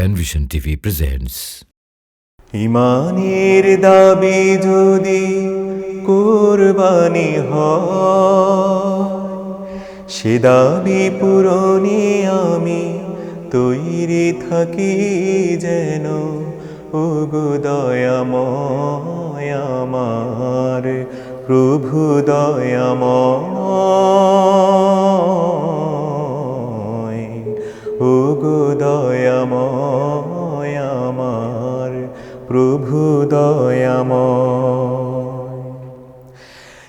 Penvision TV presents ইমানের দাবি যদি কোরবানি সে দাবি পূরণে আমি তৈরি থাকি যেন ওগো দয়াময় আমার, প্রভু দয়াময়। ওগো দয়াময় আমার, প্রভু দয়াময়।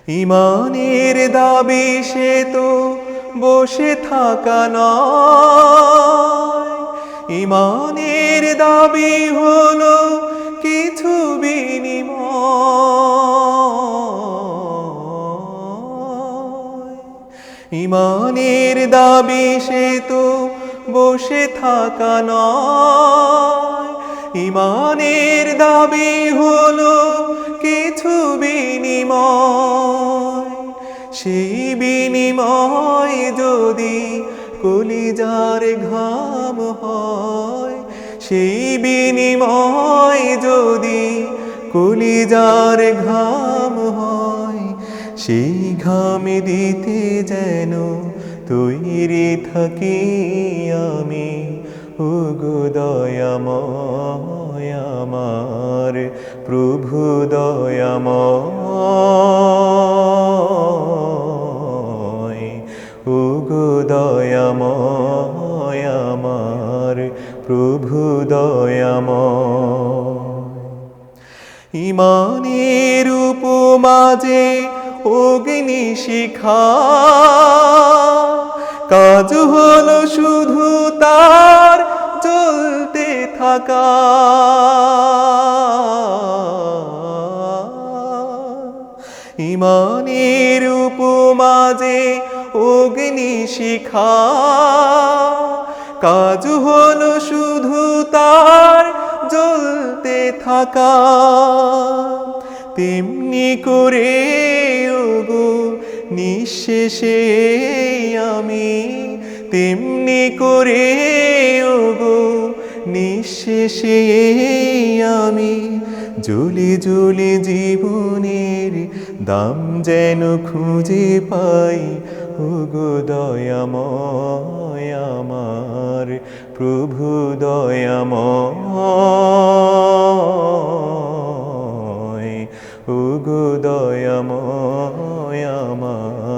ইমানের দাবি সে তো বসে থাকা নয়। ইমানের দাবি হলো কিছু বিনিময়। ইমানের দাবি সে তো বসে থাকা নয়। ইমানের দাবি হলো কিছু বিনিময়। সেই বিনিময় যদি কলিজার ঘাম হয়, সেই বিনিময় যদি কলিজার ঘাম হয়, সেই ঘামে দিতে যেন তৈরি থাকি আমি ওগো দয়াময় আমার, প্রভু দয়াময় ওগো দয়াময় আমার, প্রভু দয়াময়। ইমানের উপমাজে অগ্নি শিখা কাজ হলো শুধু তার চলতে থাকা। ইমানের উপমাজে অগ্নি শিখা। কাজ হলো শুধু তার জ্বলতে থাকা। তেমনি করে ওগো নিঃশেষে আমি তেমনি করে, ওগো, নিঃশেষে আমি জ্বলে জ্বলে জীবনের দাম যেন খুঁজে পাই, ওগো দয়াময় আমার, প্রভু দয়াময়, ওগো দয়াময়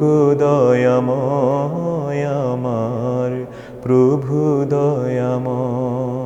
ওগো দয়াময় আমার প্রভু দয়াময়